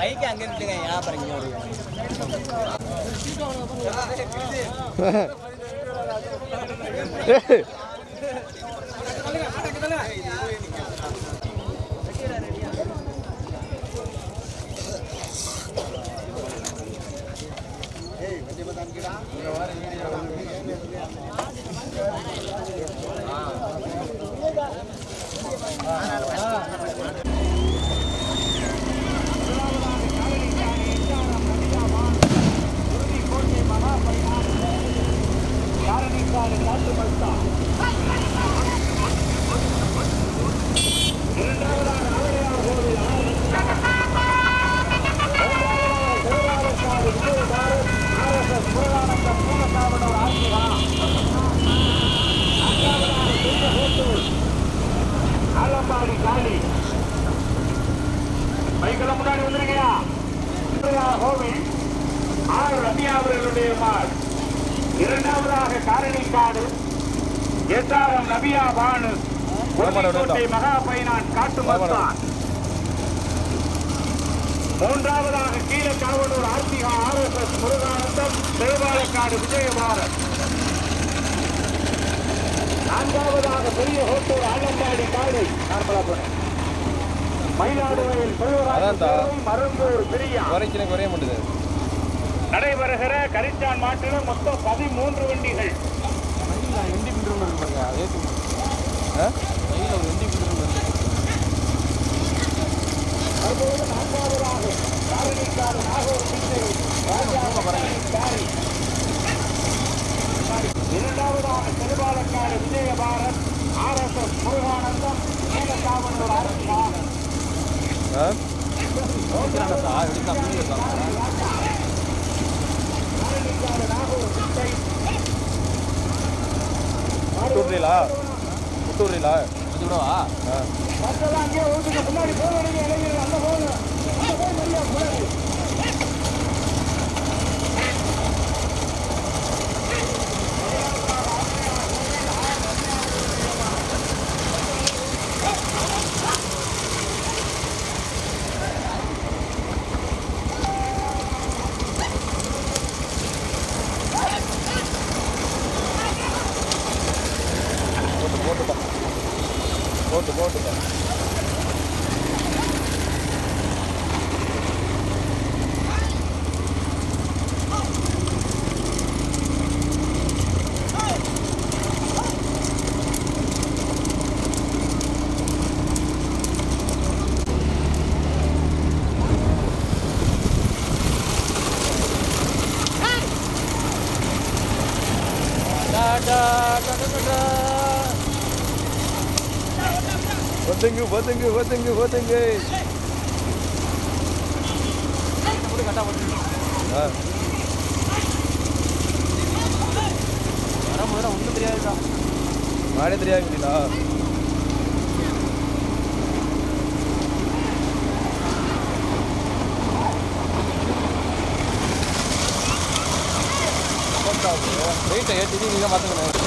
Bike அங்கே நின்றுங்க ஏன் பாருங்க par le centre Malta. தேவாலக்காடு விஜயபாரத். நான்காவதாக பெரிய ஹோட்டூர் ஆலம்பாடி காடு நார்மலா போனேன் மயிலாடுதுறையில் மருந்தூர் பிரியா. குறைய மாட்டேது. நடைபெறுகிற கரிச்சான் மாட்டிலும் மொத்தம் பதிமூன்று வண்டிகள். ஆ? தற்போது நான்காவதாக காரணிக்காடு நாகூர் பிச்சை ராஜாபுரம் காரி. இரண்டாவதாக Thiruvalakkadu Vijayabharath R S S Muruganandam Melakkavalur விட்டுடுறீங்களா ஆ? மற்றெல்லாம் அங்கேயே ஓட்டுக்கு முன்னாடி போக வேண்டிய இளைஞர்கள் அந்த போக அந்த போய் மரியா முன்னாடி போட்டு போட்டுப்பா போட்டு போட்டுப்பா பத்துங்கு பத்துங்கு பத்துங்கு பத்துங்கு ஒன்றும் தெரியாதுடா மாடே தெரியாதுங்களா வெயிட்டை ஏற்றி நீங்கள் பார்த்துக்கணும்.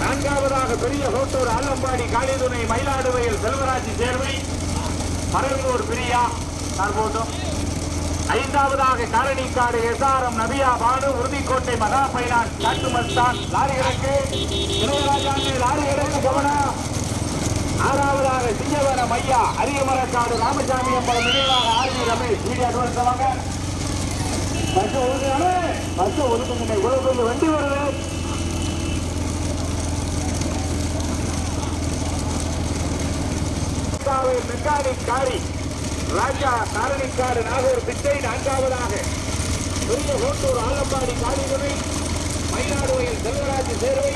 நான்காவதாக பெரிய ஹோட்டூர் ஆலம்பாடி காளிதுணை மயிலாடுவையில் செல்வராஜ் சேர்வை. பரவூர் பிரியா நான் போட்டோம். ஐந்தாவதாக காலனிக்காடு எஸ்ஆர்எம் நபியா பானு உறுதிக்கோட்டை மகா பைனான்ஸ் காட்டுமஸ்தான் லாரிகளுக்கு லாரிகளுக்கு கவனம் ஆறாவதாக சிங்கவனம் ஐயா அரியமரக்காடு ராமசாமி அம்பலம் நினைவாக RV Ramesh media advance bus ஒதுக்குறானே bus ஒதுக்குங்க இவ்வளவு வண்டி வருது. மெக்கானிக் காரி ராஜா காரணிக்காடு நாகூர் பிச்சை நான்காவதாக. பெரிய கோட்டூர் ஆலம்பாடி காளிதுணை மயிலாடுவையில் செல்வராஜ் சேர்வை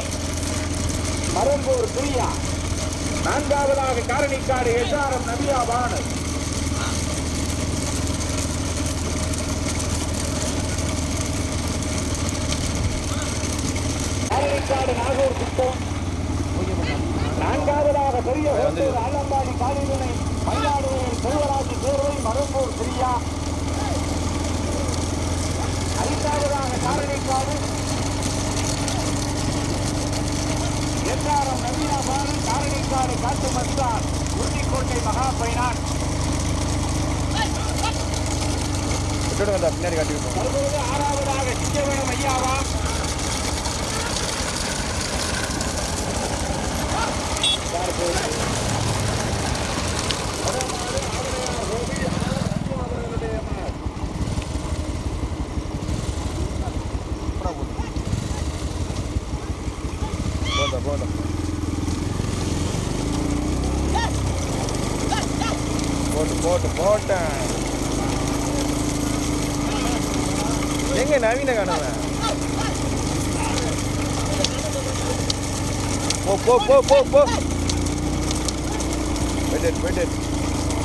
மரம்பூர் பிரியா. நான்காவதாக காரணிக்காடு எஸ்ஆர்எம் நபியா பானு காரணிக்காடு நாகூர் குப்பம் நான்காவதாக பெரிய ஹோட்டல் ஆலம்பாடி காலிதுணை மயிலாடுதுறை செல்வராஜ் தேர்வை மரும்பூர் பிரியா ஐந்தாவதாக காரணிக்காடு எஸ்ஆர்எம் நவீனாபாரன் காரணிக்காடு காட்டு மஸ்தான் உறுதிக்கோட்டை மகா பைனான் விட்டுடுங்க இந்த பின்னாடி காட்டி தற்போது ஆறாவதாக சிங்கவனம் ஐயாவா போட்டா போட்டு போட்டு போட்டேன். எங்க நவீன காணவன் போ போ போ போ போ. போயிட்டு போயிட்டு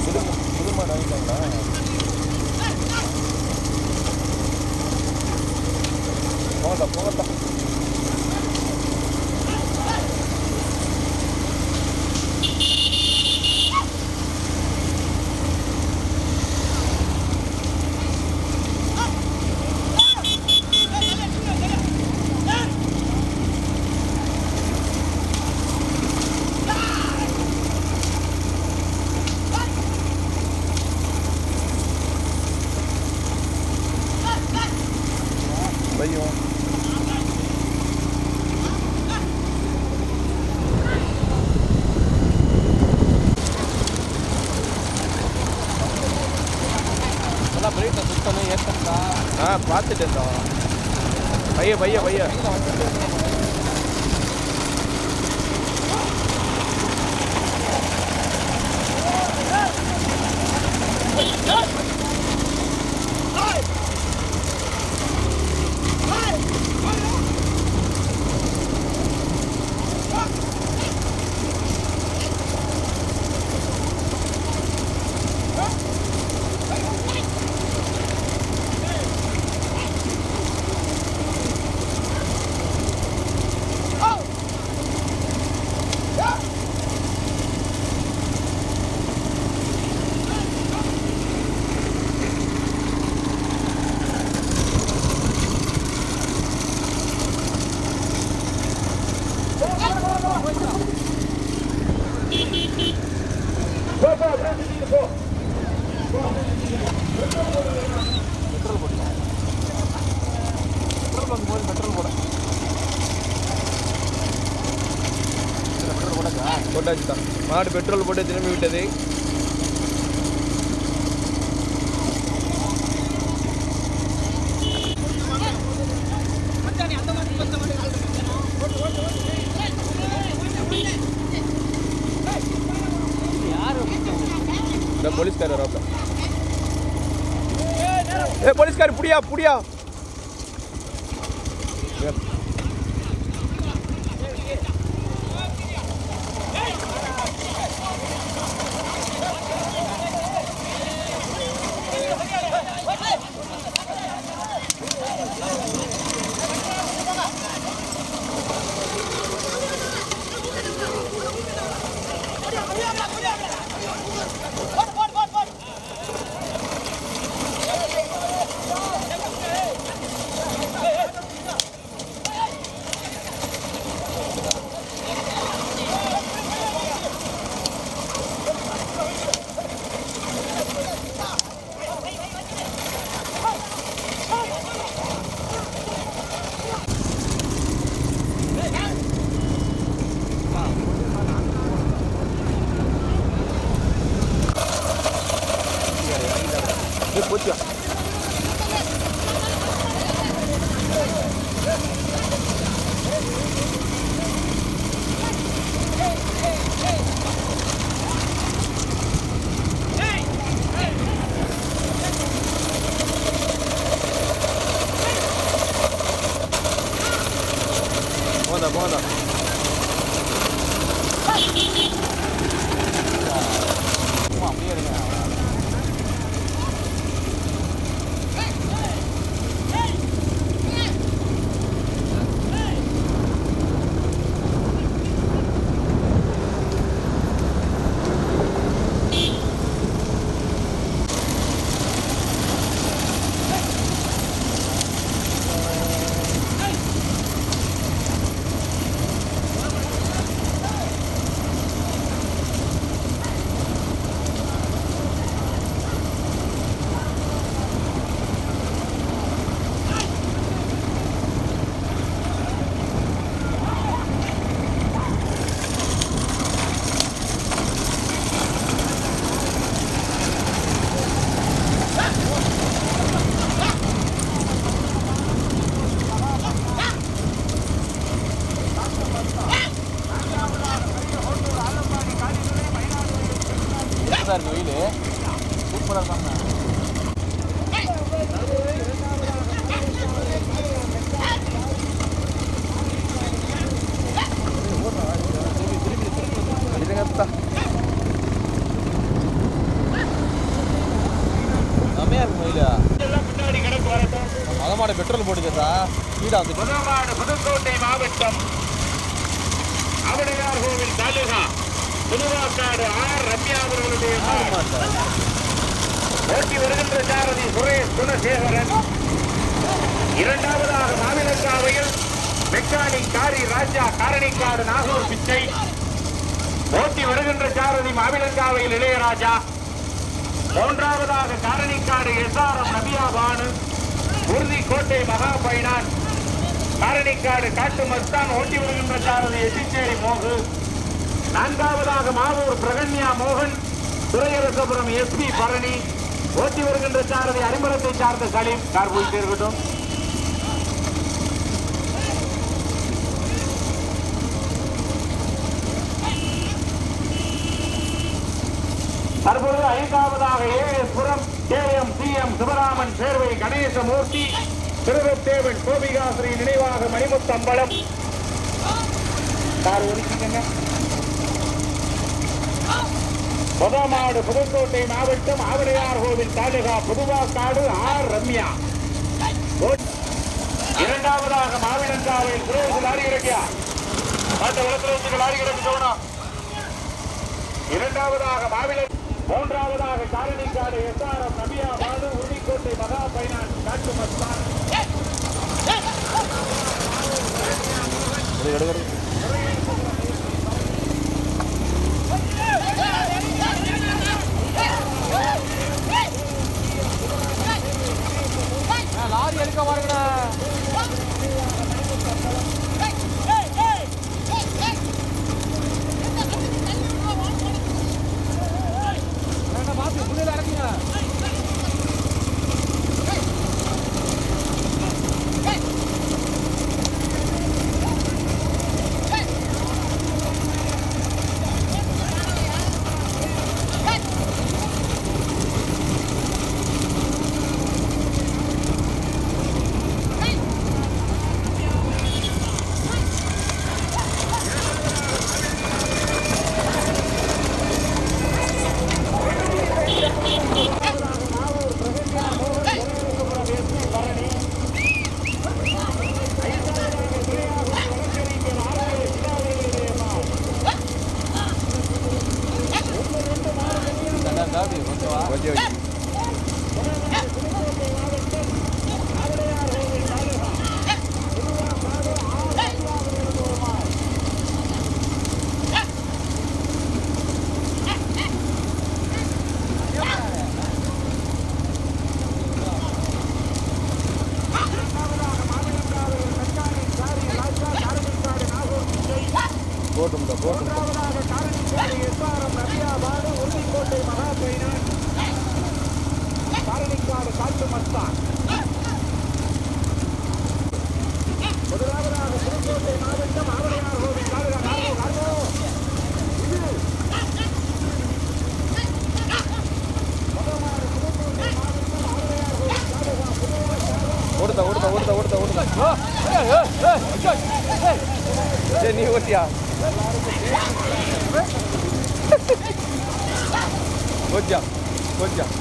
புதுமா புதுமா நவீனாங்களா போகட்டா போகட்டா பைய பைய பைய போட்டாச்சு தான். மாடு பெட்ரோல் போட்டு திரும்பி விட்டது இந்த போலீஸ்கார் வராப்ல ஏ போலீஸ்கார் புடியா புடியா. banda, banda. ஸ்பீடாக முதமாடு புதுக்கோட்டை மாவட்டம் அவடையார் கோவில் தாலுகா புதுவாக்காடு ஆர். ரம்யா அவர்களுடைய. ஓட்டி வருகின்ற சாரதி சுரேஷ் குணசேகரன். இரண்டாவதாக மாவிலங்காவையில் மெக்கானிக் காரி ராஜா காரணிக்காடு நாகூர் பிச்சை. ஓட்டி வருகின்ற சாரதி மாவிலங்காவையில் இளையராஜா. மூன்றாவதாக காரணிக்காடு எஸ்ஆர்எம் நபியா பானு. உறுதிக்கோட்டை மகா பைனான் காரணிக்காடு காட்டு மஸ்தான் ஓட்டி வருகின்ற சாரதி எட்டிச்சேரி மோகு. நான்காவதாக மாவூர் பிரகன்யா மோகன் துறையரசபுரம் எஸ்பி பரணி ஓட்டி வருகின்ற சாரதி அரிமரத்தை சார்ந்த சலீம். கார் போயிட்டு இருக்கட்டும் தற்பொழுது ஐந்தாவதாக ஏஎஸ்புரம் K M C M Sivaraman Servai Ganesamoorthy. Thiruvathevan கோபிகாசிரி நினைவாக மணிமுத்தம்பலம் கார் புதமாடு புதுக்கோட்டை மாவட்டம் ஆவடையார் கோவில் தாலுகா புதுவாக்காடு ஆர் ரம்யா. ஓ- இரண்டாவதாக மாவிலங்காவில் சுரேஷ் லாரி இறக்கியா? பார்த்த வளத்துல வச்சு லாரி இரண்டாவதாக மாவில மூன்றாவதாக காரணிக்காடு எஸ்ஆர்எம் நபியா பாலு உறுதிக்கோட்டை மகா பைனான்ஸ் காட்டு மஸ்தான் லாரி எடுக்க பாருங்கண்ணா போட்டும் போட்டும் உறுதிக்கோட்டை மகா பைனான்ஸ் காரணிக்காடு காட்டு மஸ்தான் முதலாவதாக புதுக்கோட்டை மாவட்டம் ஆவடையார் கோவில் தாலுகா கார்கோ கார்கோ ஓடுதா ஓடுதா ஓடுதா ஓடுதா ஓடுதா ஓ, நீ ஓட்டியா கொஞ்சம் கொஞ்சம்.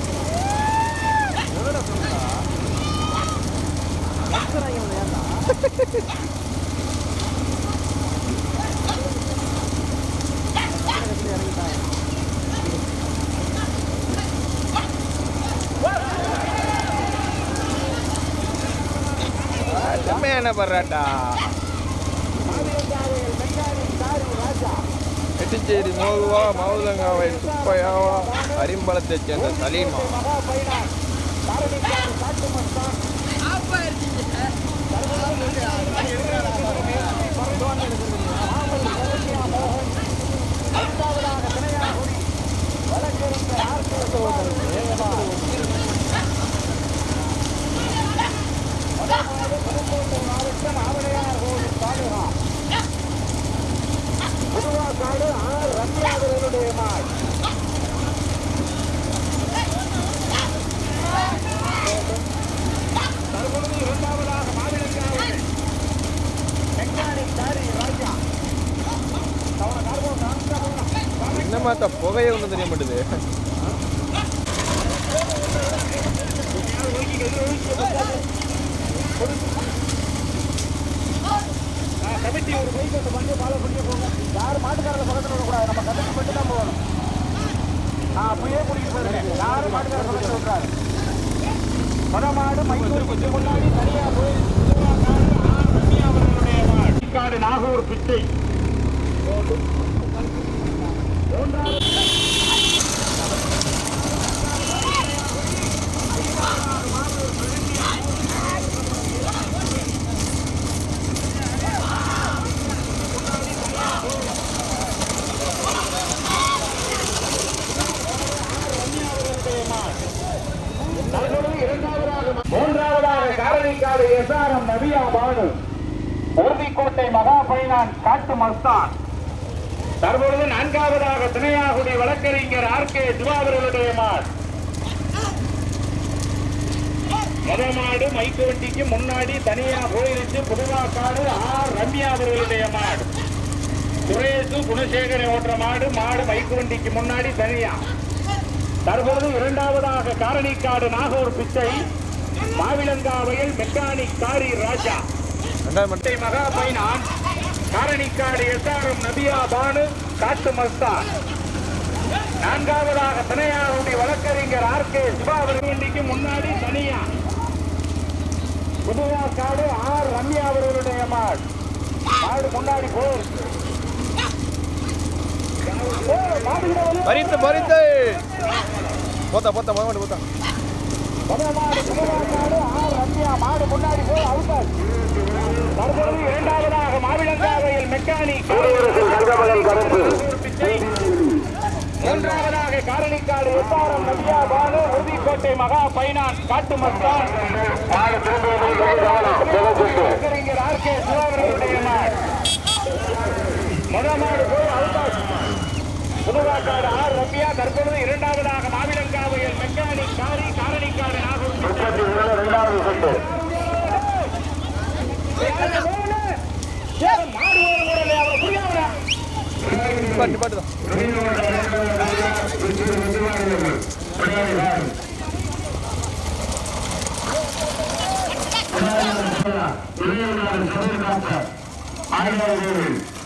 என்ன பண்றாட்டா எட்டுச்சேரி மோதுவா மௌதங்காவை சுப்பையாவா அரிம்பலத்தைச் சேர்ந்த சலீமா. கமிட்டி ஒரு பைக் அந்த பண்ணி ஃபாலோ பண்ணி போங்க. யார் மாட்டுக்காரல பக்கத்தில் விடக்கூடாது. நம்ம கமிட்டி மட்டும் தான் போகணும். நான் அப்படியே குடிக்க போயிருக்கேன். யாரும் மாட்டுக்கார பக்கத்தில் விட்டுறாரு படமாடு மைசூர் கொஞ்சம் முன்னாடி தனியாக போய் அவர்களுடைய காடு நாகூர் பிச்சை தற்பொழுது இரண்டாவதாக மூன்றாவதாக காரணிக்காடு எஸ்ஆர்எம் நபியா பானு. உறுதிக்கோட்டை மகா பைனான் காட்டு மஸ்தான். தற்பொழுது நான்காவதாக திணையாகுடி வழக்கறிஞர் ஆர் கே சிவாவர்களுடைய மாட் மதமாடு மைக்கு வண்டிக்கு முன்னாடி தனியா போயிருச்சு. புதுவாக்காடு ஆர் ரம்யா அவர்களுடைய மாடு. சுரேசு குணசேகரை ஓட்டுற மாடு. மாடு மைக்கு வண்டிக்கு முன்னாடி தனியா. தற்பொழுது இரண்டாவதாக காரணிக்காடு நாகூர் பிச்சை. மாவிலங்காவையில் மெக்கானிக் காரி ராஜா மகா பைனான் காரணிக்காடு எஸ்ஆர்எம் நபியா பானு காட்டு மஸ்தான். நான்காவதாக தனையாருடைய வழக்கறிஞர் ஆர் கே சிவாவர்களுக்கு முன்னாடி தனியா. புதுவா காடு ஆர் ரம்யா அவர்களுடைய மாடு மாடு முன்னாடி போயிருக்கு. பறித்து பறித்து போத்தா போத்தா போத்தா போத்தா. முதலாவது புதுவாக்காடு ஆர் ரம்யா மாடு முன்னாடி போய் அவுட்டார் தற்பொழுது இரண்டாவதாக மாவிலங்காவையில் மெக்கானிக் பிச்சை. மூன்றாவதாக காரணிக்காடு எஸ்ஆர்எம் நபியா பானு உறுதிக்கோட்டை மகா பைனான் காட்டு மஸ்தான். வழக்கறிஞர் ஆர் கே சிவாவர்களுடைய மாடு முதல் மாடு போய் அவுட்டார். புதுவாக்காடு ஆர் ரம்யா தற்பொழுது இரண்டாவதாக மாவிலங்காவையில் மெக்கானிக் காரி காரணிக்காடு நாகூர் ஓட முடியல அவரை புரியாம பாட்டு பாட்டு தான் ஆயிரம்